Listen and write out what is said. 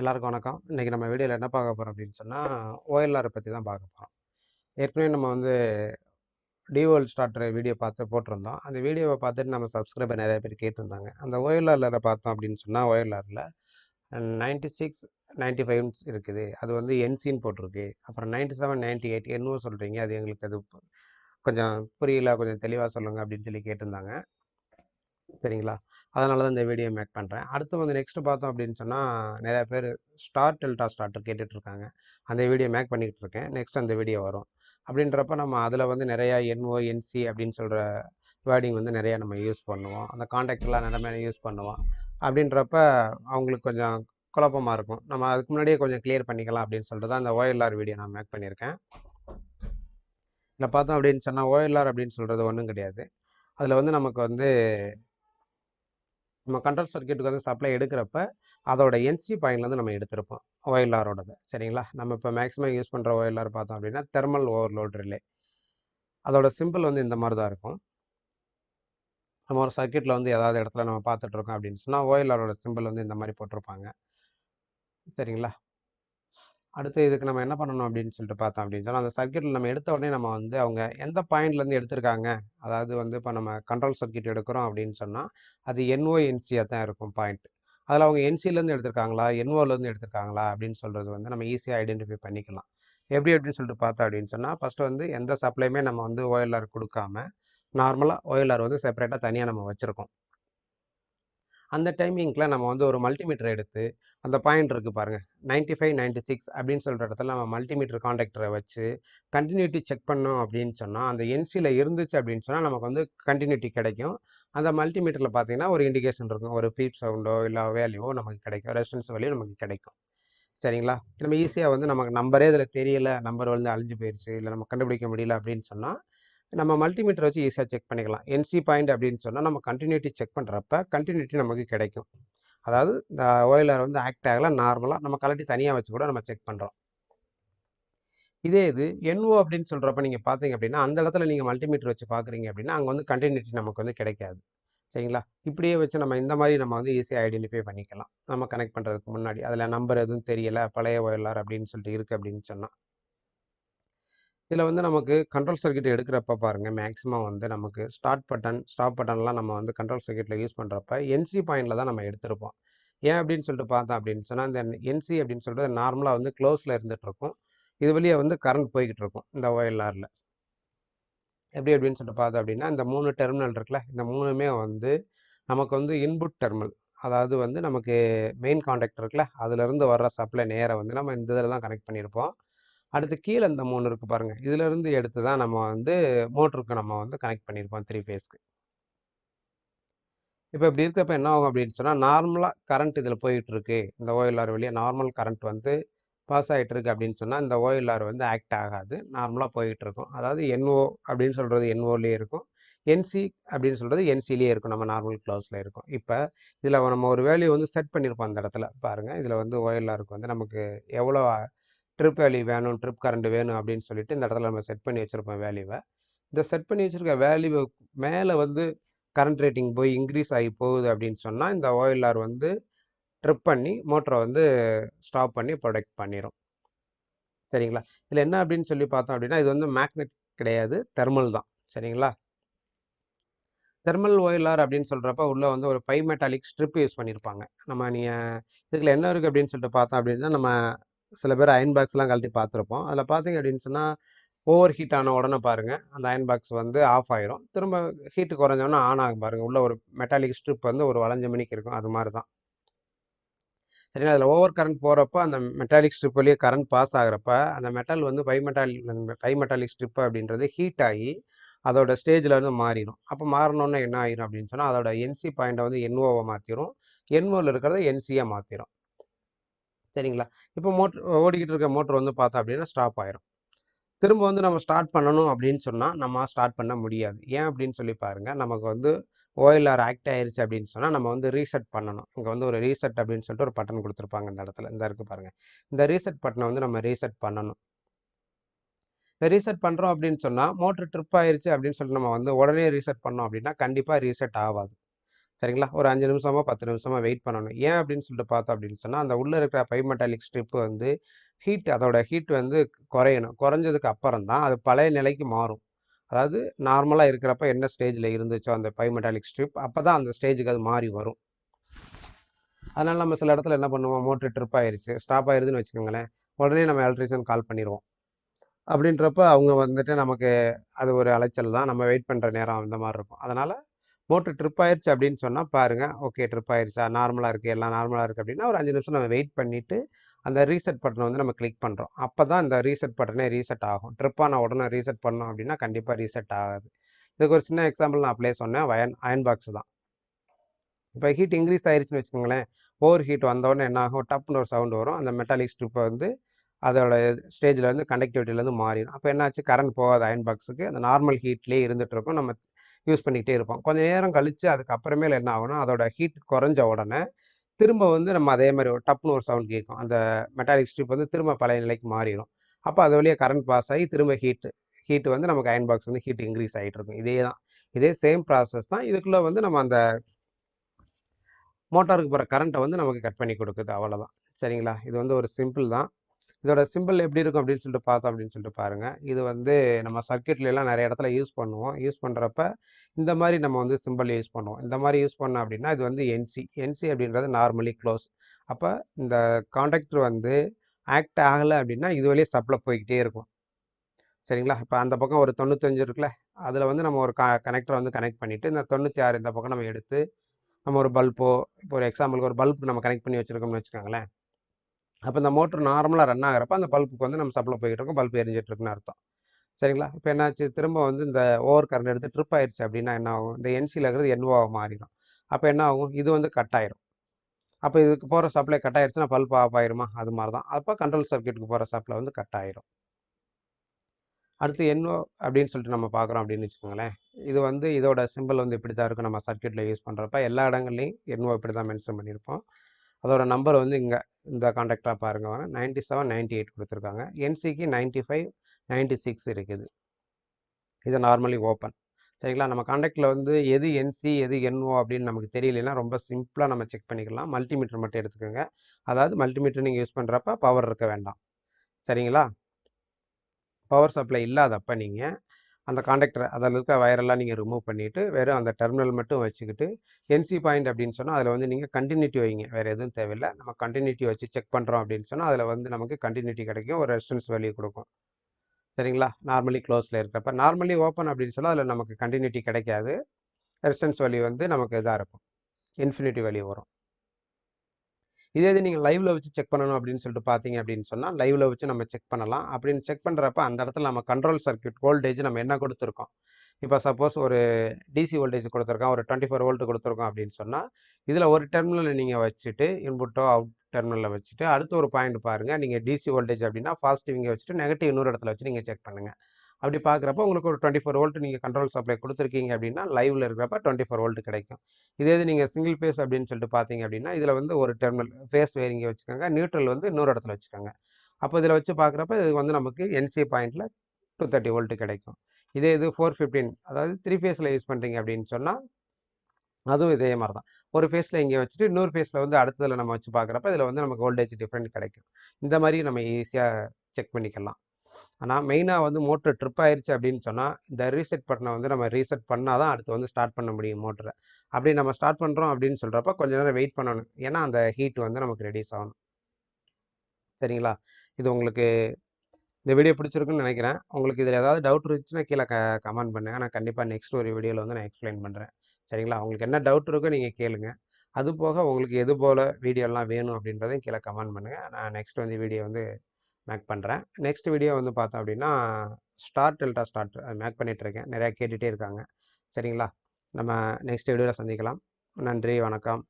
எல்லாருக்கும் வணக்கம். இன்றைக்கி நம்ம வீடியோவில் என்ன பார்க்க போகிறோம் அப்படின்னு சொன்னால் ஓஎல்ஆரை பற்றி தான் பார்க்க போகிறோம் ஏற்கனவே நம்ம வந்து டிஓஎல் ஸ்டார்டர் வீடியோ பார்த்து போட்டிருந்தோம். அந்த வீடியோவை பார்த்துட்டு நம்ம சப்ஸ்கிரைபர் நிறைய பேர் கேட்டிருந்தாங்க. அந்த ஓஎல்ஆரில் பார்த்தோம் அப்படின்னு சொன்னால் ஓஎல்ஆரில் நைன்டி சிக்ஸ் நைன்ட்டி ஃபைவ் இருக்குது. அது வந்து என்சின்னு போட்டிருக்கு. அப்புறம் 97, 98 என்னவோ சொல்கிறீங்க அது எங்களுக்கு அது கொஞ்சம் புரியல. கொஞ்சம் தெளிவாக சொல்லுங்கள் அப்படின்னு சொல்லி கேட்டிருந்தாங்க. சரிங்களா? அதனால தான் இந்த வீடியோ மேக் பண்ணுறேன் அடுத்து வந்து நெக்ஸ்ட் பார்த்தோம் அப்படின்னு சொன்னால் நிறையா பேர் ஸ்டார் டெல்டா ஸ்டார்டர் கேட்டுட்ருக்காங்க அந்த வீடியோ மேக் பண்ணிக்கிட்டு இருக்கேன். நெக்ஸ்ட் அந்த வீடியோ வரும். அப்படின்றப்ப நம்ம அதில் வந்து நிறையா என்ஓ, என்சி அப்படின்னு சொல்கிற வேர்டிங் வந்து நிறையா நம்ம யூஸ் பண்ணுவோம். அந்த காண்டாக்ட்லாம் நெறைய யூஸ் பண்ணுவோம். அப்படின்றப்ப அவங்களுக்கு கொஞ்சம் குழப்பமாக இருக்கும். நம்ம அதுக்கு முன்னாடியே கொஞ்சம் கிளியர் பண்ணிக்கலாம் அப்படின்னு சொல்லிட்டு தான் அந்த ஓஎல்ஆர் வீடியோ நான் மேக் பண்ணியிருக்கேன். இதில் பார்த்தோம் அப்படின்னு சொன்னால் ஓஎல்ஆர் அப்படின்னு சொல்கிறது ஒன்றும் கிடையாது. அதில் வந்து நமக்கு வந்து நம்ம கண்ட்ரோல் சர்க்கியூட்டுக்கு வந்து சப்ளை எடுக்கிறப்ப, அதோட என்சி பாயிண்ட்லேருந்து நம்ம எடுத்திருப்போம். OLRஓடது. சரிங்களா? நம்ம இப்போ மேக்ஸிமம் யூஸ் பண்ணுற OLR பார்த்தோம் அப்படின்னா, தெர்மல் ஓவர்லோட் ரிலே. அதோட சிம்பிள் வந்து இந்த மாதிரி தான் இருக்கும். நம்ம ஒரு சர்க்கியூட்டில் வந்து ஏதாவது இடத்துல நம்ம பார்த்துட்ருக்கோம் அப்படின்னு சொன்னால் OLRஓட சிம்பிள் வந்து இந்த மாதிரி போட்டிருப்பாங்க. சரிங்களா? அடுத்து இதுக்கு நம்ம என்ன பண்ணணும் அப்படின்னு சொல்லிட்டு பார்த்தோம் அப்படின்னு சொன்னால் அந்த சர்க்கியூட்டில் நம்ம எடுத்த உடனே நம்ம வந்து அவங்க எந்த பாயிண்ட்லேருந்து எடுத்திருக்காங்க. அதாவது வந்து இப்போ நம்ம கண்ட்ரோல் சர்க்யூட் எடுக்கிறோம் அப்படின்னு சொன்னால் அது என்ஓஎன்சியாக தான் இருக்கும் பாயிண்ட். அதில் அவங்க என்சிலேருந்து எடுத்திருக்காங்களா, என்ஓலேருந்து எடுத்திருக்காங்களா அப்படின்னு சொல்கிறது வந்து நம்ம ஈஸியாக ஐடென்டிஃபை பண்ணிக்கலாம். எப்படி அப்படின்னு சொல்லிட்டு பார்த்தோம் அப்படின்னு சொன்னால் ஃபஸ்ட்டு வந்து எந்த சப்ளையுமே நம்ம வந்து ஓஎல்ஆர் கொடுக்காம நார்மலாக ஓஎல்ஆர் வந்து செப்பரேட்டாக தனியாக நம்ம வச்சுருக்கோம் அந்த டைமிங்கில் நம்ம வந்து ஒரு மல்டிமீட்டர் எடுத்து, அந்த பாயிண்ட் இருக்கு பாருங்க. 95, 96 அப்படின்னு சொல்கிற இடத்துல நம்ம மல்டிமீட்டர் கான்டாக்டர வச்சு, கன்டினியூட்டி செக் பண்ணோம் அப்படின்னு சொன்னால் அந்த என்சியில் இருந்துச்சு அப்படின்னு சொன்னால் நமக்கு வந்து கன்டினியூட்டி கிடைக்கும். அந்த மல்டிமீட்டரில் பார்த்தீங்கன்னா, ஒரு இண்டிகேஷன் இருக்கும். ஒரு பீப் சவுண்டோ, இல்லை வேல்யூவோ நமக்கு கிடைக்கும். ரெசிடன்ஸ் வேல்யூ நமக்கு கிடைக்கும். சரிங்களா? நம்ம ஈஸியாக வந்து நமக்கு நம்பரே இதில் தெரியல. நம்பர் வந்து அழிஞ்சு போயிடுச்சு இல்லை நம்ம கண்டுபிடிக்க முடியல அப்படின்னு சொன்னால் நம்ம மல்டிமீட்டர் வச்சு ஈஸியாக செக் பண்ணிக்கலாம். என்சி பாயிண்ட் அப்படின்னு சொன்னால் நம்ம கன்டினியூட்டி செக் பண்ணுறப்ப கன்டினியூட்டி நமக்கு கிடைக்கும். அதாவது இந்த ஓயிலர் வந்து ஆக்ட் ஆகலாம் நார்மலாக நம்ம கலட்டி தனியாக வச்சு கூட நம்ம செக் பண்ணுறோம் இதே இது என்ஓ அப்படின்னு சொல்கிறப்ப நீங்கள் பார்த்தீங்க அப்படின்னா, அந்த இடத்துல நீங்கள் மல்டிமீட்டர் வச்சு பார்க்குறீங்க அப்படின்னா, அங்கே வந்து கண்டினியூட்டி நமக்கு வந்து கிடைக்காது. சரிங்களா? இப்படியே வச்சு நம்ம இந்த மாதிரி நம்ம வந்து ஈஸியாக ஐடென்டிஃபை பண்ணிக்கலாம். நம்ம கனெக்ட் பண்ணுறதுக்கு முன்னாடி. அதில் நம்பர் எதுவும் தெரியலை பழைய ஒயலார் அப்படின்னு சொல்லிட்டு இருக்குது அப்படின்னு சொன்னால் இதில் வந்து நமக்கு கண்ட்ரோல் சர்க்கியூட் எடுக்கிறப்ப பாருங்கள் மேக்ஸிமம் வந்து நமக்கு ஸ்டார்ட் பட்டன், ஸ்டாப் பட்டன்லாம் நம்ம வந்து கண்ட்ரோல் சர்க்கியூட்டில் யூஸ் பண்ணுறப்ப என்சி பாயிண்டில் தான் நம்ம எடுத்திருப்போம். ஏன் அப்படின்னு சொல்லிட்டு பார்த்தோம் அப்படின்னு சொன்னால் இந்த என்சி அப்படின்னு சொல்லிட்டு நார்மலாக வந்து க்ளோஸில் இருந்துட்டு இருக்கும். இது வழியே வந்து கரண்ட் போய்கிட்டு இருக்கும். இந்த ஒயல்ஆரில் எப்படி அப்படின்னு சொல்லிட்டு பார்த்தோம் அப்படின்னா, இந்த மூணு டெர்மினல் இருக்குல்ல, இந்த மூணுமே வந்து நமக்கு வந்து இன்புட் டெர்மினல். அதாவது வந்து நமக்கு மெயின் கான்டாக்ட் இருக்குல்ல, அதுலேருந்து வர்ற சப்ளை நேராக வந்து நம்ம இந்த இதில் தான் கனெக்ட் பண்ணியிருப்போம். அடுத்து கீழே இந்த மூணு இருக்கு பாருங்க. இதிலிருந்து எடுத்து தான் நம்ம வந்து மோட்டருக்கு நம்ம வந்து கனெக்ட் பண்ணியிருப்போம் த்ரீ ஃபேஸ்க்கு. இப்போ இப்படி இருக்கப்ப என்ன ஆகும் அப்படின்னு சொன்னால் நார்மலாக கரண்ட் இதில் போயிட்டு இருக்கு. இந்த ஓஎல்ஆர் வழியாக நார்மல் கரண்ட் வந்து பாஸ் ஆகிட்டு இருக்கு அப்படின்னு சொன்னால் இந்த ஓஎல்ஆர் வந்து ஆக்ட் ஆகாது. நார்மலாக போயிட்டு இருக்கும். அதாவது என்ஓ அப்படின்னு சொல்கிறது என்ஓலேயே இருக்கும். என்சி அப்படின்னு சொல்கிறது என்சிலேயே இருக்கும். நம்ம நார்மல் குளோஸ்ல இருக்கும். இப்போ இதில் நம்ம ஒரு வேல்யூ வந்து செட் பண்ணியிருப்போம் அந்த இடத்துல. பாருங்கள் இதில் வந்து ஓஎல்ஆருக்கு வந்து நமக்கு எவ்வளோ ட்ரிப் வேல்யூ வேணும், ட்ரிப் கரண்ட் வேணும் அப்படின்னு சொல்லிட்டு இந்த இடத்துல நம்ம செட் பண்ணி வச்சுருப்போம் வேல்யூவை இந்த செட் பண்ணி வச்சுருக்க வேல்யூ மேலே வந்து கரண்ட் ரேட்டிங் போய் இன்க்ரீஸ் ஆகி போகுது அப்படின்னு சொன்னால் இந்த ஓஎல்ஆர் வந்து ட்ரிப் பண்ணி மோட்டரை வந்து ஸ்டாப் பண்ணி ப்ரொடெக்ட் பண்ணிடும் சரிங்களா? இதில் என்ன அப்படின்னு சொல்லி பார்த்தோம் அப்படின்னா, இது வந்து மேக்னெட் கிடையாது. தெர்மல் தான். சரிங்களா? தெர்மல் ஓயிலார் அப்படின்னு சொல்கிறப்ப உள்ளே வந்து ஒரு பை மெட்டாலிக் ஸ்ட்ரிப் யூஸ் பண்ணியிருப்பாங்க. நம்ம நீங்கள் இதில் என்ன இருக்குது அப்படின்னு சொல்லிட்டு பார்த்தோம் அப்படின்னா, நம்ம சில பேர் அயர்ன் பாக்ஸ்லாம் கழட்டி பார்த்துருப்போம். அதில் பார்த்தீங்க அப்படின்னு சொன்னால் ஓவர் ஹீட் ஆன உடனே பாருங்கள் அந்த அயர்ன் பாக்ஸ் வந்து ஆஃப் ஆயிரும். திரும்ப ஹீட் குறைஞ்சோடனே ஆன் ஆகும் பாருங்கள் உள்ள ஒரு மெட்டாலிக் ஸ்ட்ரிப் வந்து ஒரு வளைஞ்ச மணிக்கு இருக்கும். அது மாதிரி தான். சரிங்களா? அதில் ஓவர் கரண்ட் போகிறப்ப அந்த மெட்டாலிக் ஸ்ட்ரிப் வழியே கரண்ட் பாஸ் ஆகிறப்ப அந்த மெட்டல் வந்து bi metallic bi metallic strip அப்படின்றது ஹீட் ஆகி, அதோட ஸ்டேஜில் இருந்து மாறிடும் அப்போ மாறுனோனே என்ன ஆயிரும் அப்படின்னு சொன்னால் அதோட என்சி பாயிண்ட்டை வந்து என்ஓவை மாற்றிடும் என்ஓவில் இருக்கிறத என்சியாக மாற்றிடும் சரிங்களா? இப்போ மோட்ரு ஓடிக்கிட்டு இருக்க மோட்டர் வந்து பார்த்தோம் அப்படின்னா, ஸ்டாப் ஆயிரும். திரும்ப வந்து நம்ம ஸ்டார்ட் பண்ணணும் அப்படின்னு சொன்னால் நம்ம ஸ்டார்ட் பண்ண முடியாது. ஏன் அப்படின்னு சொல்லி பாருங்கள் நமக்கு வந்து ஓஎல்ஆர் ஆக்ட் ஆயிருச்சு அப்படின்னு சொன்னால் நம்ம வந்து ரீசெட் பண்ணணும். இங்கே வந்து ஒரு ரீசெட் அப்படின்னு சொல்லிட்டு ஒரு பட்டன் கொடுத்துருப்பாங்க இந்த இடத்துல. இந்தா இருக்கு பாருங்கள் இந்த ரீசெட் பட்டனை வந்து நம்ம ரீசெட் பண்ணணும். இந்த ரீசெட் பண்ணுறோம் அப்படின்னு சொன்னால் மோட்டர் ட்ரிப் ஆயிருச்சு அப்படின்னு சொல்லிட்டு நம்ம வந்து உடனே ரீசெட் பண்ணோம் அப்படின்னா, கண்டிப்பாக ரீசெட் ஆகாது சரிங்களா? ஒரு அஞ்சு நிமிஷமாக பத்து நிமிஷமாக வெயிட் பண்ணணும். ஏன் அப்படின்னு சொல்லிட்டு பார்த்தோம் அப்படின்னு சொன்னால் அந்த உள்ளே இருக்கிற பைமெட்டாலிக் ஸ்ட்ரிப்பு வந்து ஹீட் அதோட ஹீட் வந்து குறையணும். குறைஞ்சதுக்கு அப்புறம் தான் அது பழைய நிலைக்கு மாறும். அதாவது நார்மலாக இருக்கிறப்ப என்ன ஸ்டேஜில் இருந்துச்சோ அந்த பைமெட்டாலிக் ஸ்ட்ரிப் அப்போ தான் அந்த ஸ்டேஜுக்கு அது மாறி வரும். அதனால் நம்ம சில இடத்துல என்ன பண்ணுவோம்? மோட்ரு ட்ரிப் ஆயிடுச்சு ஸ்டாப் ஆயிடுதுன்னு வச்சுக்கோங்களேன். உடனே நம்ம எலக்ட்ரிஷியன் கால் பண்ணிடுவோம் அப்படின்றப்ப அவங்க வந்துட்டு நமக்கு அது ஒரு அலைச்சல் தான். நம்ம வெயிட் பண்ணுற நேரம் அந்த மாதிரி இருக்கும். அதனால் மோட்ரு ட்ரிப் ஆயிடுச்சு அப்படின்னு சொன்னால் பாருங்கள் ஓகே ட்ரிப் ஆயிடுச்சா நார்மலாக இருக்குது எல்லாம் நார்மலாக இருக்குது அப்படின்னா ஒரு அஞ்சு நிமிஷம் நம்ம வெயிட் பண்ணிவிட்டு அந்த ரீசெட் பட்டனை வந்து நம்ம கிளிக் பண்ணுறோம் அப்போ தான் இந்த ரீசெட் பட்டனே ரீசெட் ஆகும். ட்ரிப்பாக நான் உடனே ரீசெட் பண்ணோம் அப்படின்னா கண்டிப்பாக ரீசெட் ஆகாது. இதுக்கு ஒரு சின்ன எக்ஸாம்பிள் நான் அப்ளே சொன்னேன். வயன் அயன் பாக்ஸ் தான். இப்போ ஹீட் இன்க்ரீஸ் ஆயிடுச்சுன்னு வச்சுக்கோங்களேன். ஓவர் ஹீட் வந்தோடனே என்ன ஆகும்? டப்புன்னு ஒரு சவுண்ட் வரும். அந்த மெட்டாலிக் ஸ்ட்ரிப்பை வந்து அதோட ஸ்டேஜில் வந்து கண்டக்டிவிட்டிலேருந்து மாறிடும். அப்போ என்னாச்சு? கரண்ட் போகாது அயன் பாக்ஸுக்கு அந்த நார்மல் ஹீட்லேயே இருந்துகிட்ருக்கும் நம்ம யூஸ் பண்ணிக்கிட்டே இருப்போம். கொஞ்சம் நேரம் கழித்து அதுக்கப்புறமேல என்ன ஆகும்னா அதோட ஹீட் குறைஞ்ச உடனே திரும்ப வந்து நம்ம அதே மாதிரி ஒரு டப்புன்னு ஒரு சவுண்ட் கேட்கும். அந்த மெட்டாலிக் ஸ்ட்ரிப் வந்து திரும்ப பழைய நிலைக்கு மாறிடும் அப்போ அது வழியாக கரண்ட் பாஸ் ஆகி திரும்ப ஹீட்டு ஹீட் வந்து நமக்கு அயன் பாக்ஸ் வந்து ஹீட் இன்க்ரீஸ் ஆகிட்டு இருக்கும். இதே தான். இதே சேம் ப்ராசஸ் தான். இதுக்குள்ளே வந்து நம்ம அந்த மோட்டாருக்கு போகிற கரண்ட்டை வந்து நமக்கு கட் பண்ணி கொடுக்குது. அவ்வளோதான் சரிங்களா? இது வந்து ஒரு சிம்பிள் தான். இதோட சிம்பிள் எப்படி இருக்கும் அப்படின்னு சொல்லிட்டு பார்த்தோம் அப்படின்னு சொல்லிட்டு பாருங்கள் இது வந்து நம்ம சர்க்கியூட்ல எல்லாம் நிறைய இடத்துல யூஸ் பண்ணுவோம். யூஸ் பண்ணுறப்ப இந்த மாதிரி நம்ம வந்து சிம்பிள் யூஸ் பண்ணுவோம். இந்த மாதிரி யூஸ் பண்ணோம் அப்படின்னா இது வந்து என்சி என்சி அப்படின்றது நார்மலி க்ளோஸ் அப்போ இந்த காண்டாக்டர் வந்து ஆக்ட் ஆகலை அப்படின்னா இது வழியே சப்ளை போய்கிட்டே இருக்கும். சரிங்களா? இப்போ அந்த பக்கம் ஒரு தொண்ணூத்தஞ்சு இருக்குல்ல அதில் வந்து நம்ம ஒரு க கனெக்டரை வந்து கனெக்ட் பண்ணிவிட்டு இந்த தொண்ணூற்றி ஆறு இந்த பக்கம் நம்ம எடுத்து நம்ம ஒரு பல்போ இப்போ ஒரு எக்ஸாம்பிளுக்கு ஒரு பல்ப் நம்ம கனெக்ட் பண்ணி வச்சுருக்கோம்னு வச்சுக்கோங்களேன். அப்போ இந்த மோட்டர் நார்மலாக ரன் ஆகிறப்ப அந்த பல்புக்கு வந்து நம்ம சப்ளை போய்கிட்டு இருக்கோம். பல்ப் எரிஞ்சிட்டு இருக்குன்னு அர்த்தம். சரிங்களா? இப்போ என்னாச்சு? திரும்ப வந்து இந்த ஓவர் கரண்ட் எடுத்து ட்ரிப் ஆயிடுச்சு அப்படின்னா என்ன ஆகும்? இந்த என்சியில் இருக்கிறது என்ஓவாக மாறிடும். அப்போ என்ன ஆகும்? இது வந்து கட் ஆயிரும். அப்போ இதுக்கு போகிற சப்ளை கட் ஆயிடுச்சுன்னா பல்ப் ஆஃப் ஆயிருமா? அது மாதிரி தான் அப்போ கண்ட்ரோல் சர்க்கியூட்டுக்கு போகிற சப்ளை வந்து கட் ஆயிரும். அடுத்து என்ஓ அப்படின்னு சொல்லிட்டு நம்ம பார்க்குறோம் அப்படின்னு வச்சுக்கோங்களேன். இது வந்து இதோட சிம்பிள் வந்து இப்படி தான் இருக்கும். நம்ம சர்க்கியூட்டில் யூஸ் பண்ணுறப்ப எல்லா இடங்கள்லையும் என்ஓ இப்படி தான் மென்ஷன் பண்ணியிருப்போம். அதோட நம்பர் வந்து இங்கே இந்த காண்டாக்டாக பாருங்க. வர நைன்ட்டி செவன் நைன்ட்டி எயிட் கொடுத்துருக்காங்க. என்சிக்கு நைன்ட்டி ஃபைவ் நைன்ட்டி சிக்ஸ் இருக்குது. இது நார்மலி ஓப்பன் சரிங்களா? நம்ம காண்டாக்டில் வந்து எது என்சி எது என்ஓ அப்படின்னு நமக்கு தெரியலனா ரொம்ப சிம்பிளாக நம்ம செக் பண்ணிக்கலாம். மல்டிமீட்டர் மட்டும் எடுத்துக்கோங்க. அதாவது மல்டிமீட்டர் நீங்கள் யூஸ் பண்ணுறப்ப பவர் இருக்க வேண்டாம். சரிங்களா? பவர் சப்ளை இல்லாதப்ப நீங்கள் அந்த காண்டாக்டர் அதில் இருக்க வயரெல்லாம் நீங்கள் ரிமூவ் பண்ணிவிட்டு வெறும் அந்த டெர்மினல் மட்டும் வச்சுக்கிட்டு என்சி பாயிண்ட் அப்படின்னு சொன்னால் அதில் வந்து நீங்கள் கண்டினியூட்டி வைங்க. வேறு எதுவும் தேவையில்லை. நம்ம கண்டினியூட்டி வச்சு செக் பண்ணுறோம் அப்படின்னு சொன்னால் அதில் வந்து நமக்கு கண்டினியூட்டி கிடைக்கும். ஒரு ரெசிஸ்டன்ஸ் வேல்யூ கொடுக்கும். சரிங்களா? நார்மலி க்ளோஸில் இருக்கிறப்ப நார்மலி ஓப்பன் அப்படின்னு சொன்னால் அதில் நமக்கு கண்டினியூட்டி கிடைக்காது. ரெசிஸ்டன்ஸ் வேல்யூ வந்து நமக்கு இதாக இருக்கும். இன்ஃபினிட்டி வேல்யூ வரும். இதே இது நீங்கள் லைவ்ல வச்சு செக் பண்ணணும் அப்படின்னு சொல்லிட்டு பார்த்தீங்க அப்படின்னு சொன்னால் லைவ்ல வச்சு நம்ம செக் பண்ணலாம். அப்படின்னு செக் பண்ணுறப்ப அந்த இடத்துல நம்ம கண்ட்ரோல் சர்க்கியூட் வோல்டேஜ் நம்ம என்ன கொடுத்துருக்கோம்? இப்போ சப்போஸ் ஒரு டிசி வோல்டேஜ் கொடுத்துருக்கோம் ஒரு டுவெண்ட்டி ஃபோர் வோல்ட் கொடுத்துருக்கோம் அப்படின்னு சொன்னால் இதில் ஒரு டெர்மினலில் நீங்கள் வச்சுட்டு இன்புட்டோ அவுட் டெர்மினலில் வச்சுட்டு அடுத்து ஒரு பாயிண்ட் பாருங்கள் நீங்கள் டிசி வோல்டேஜ் அப்படின்னா பாசிட்டிவ் இங்கே வச்சுட்டு நெகட்டிவ் இன்னொரு இடத்துல வச்சு நீங்கள் செக் பண்ணுங்கள் அப்படி பார்க்குறப்ப உங்களுக்கு ஒரு டுவெண்ட்டி ஃபோர் வோல்ட் நீங்கள் கண்ட்ரோல் சப்ளை கொடுத்துருக்கீங்க அப்படின்னா லைவில் இருக்கிறப்ப டுவெண்ட்டி ஃபோர் வோல்ட் கிடைக்கும். இதே இது நீங்கள் சிங்கிள் பேஸ் அப்படின்னு சொல்லிட்டு பார்த்தீங்க அப்படின்னா இதில் வந்து ஒரு டெர்மினல் ஃபேஸ் வேரிங்க வச்சுக்கோங்க. நியூட்ரல் வந்து இன்னொரு இடத்துல வச்சுக்கோங்க. அப்போ இதில் வச்சு பார்க்குறப்ப இது வந்து நமக்கு என்சி பாயிண்ட்டில் டூ தேர்ட்டி வோல்ட் கிடைக்கும். இதே இது ஃபோர் ஃபிஃப்டீன் அதாவது த்ரீ ஃபேஸில் யூஸ் பண்ணுறீங்க அப்படின்னு சொன்னால் அதுவும் இதே மாதிரி தான். ஒரு ஃபேஸில் இங்கே வச்சுட்டு இன்னொரு ஃபேஸில் வந்து அடுத்ததில் நம்ம வச்சு பார்க்குறப்ப இதில் வந்து நமக்கு வோல்டேஜ் டிஃப்ரெண்ட் கிடைக்கும். இந்த மாதிரி நம்ம ஈஸியாக செக் பண்ணிக்கலாம். ஆனால் மெயினாக வந்து மோட்ரு ட்ரிப் ஆயிடுச்சு அப்படின்னு சொன்னால் இந்த ரீசெட் பட்டனை வந்து நம்ம ரீசெட் பண்ணால் தான் அடுத்து வந்து ஸ்டார்ட் பண்ண முடியும் மோட்டரை அப்படி நம்ம ஸ்டார்ட் பண்ணுறோம் அப்படின்னு சொல்கிறப்ப கொஞ்ச நேரம் வெயிட் பண்ணணும். ஏன்னா அந்த ஹீட் வந்து நமக்கு ரெடியூஸ் ஆகணும். சரிங்களா? இது உங்களுக்கு இந்த வீடியோ பிடிச்சிருக்குன்னு நினைக்கிறேன். உங்களுக்கு இதில் ஏதாவது டவுட் இருந்துச்சுன்னா கீழே க கமெண்ட் பண்ணுங்கள் நான் கண்டிப்பாக நெக்ஸ்ட் ஒரு வீடியோவில் வந்து நான் எக்ஸ்பிளைன் பண்ணுறேன் சரிங்களா? உங்களுக்கு என்ன டவுட் இருக்கோ நீங்கள் கேளுங்க. அது போக உங்களுக்கு எது போல் வீடியோலாம் வேணும் அப்படின்றதையும் கீழே கமெண்ட் பண்ணுங்கள் நான் நெக்ஸ்ட் வந்து வீடியோ வந்து மேக் பண்ணுறேன் நெக்ஸ்ட் வீடியோ வந்து பார்த்தோம் அப்படின்னா ஸ்டார் டெல்டா ஸ்டார்ட் மேக் பண்ணிகிட்ருக்கேன் நிறையா கேட்டுகிட்டே இருக்காங்க. சரிங்களா? நம்ம நெக்ஸ்ட் வீடியோவில் சந்திக்கலாம். நன்றி வணக்கம்.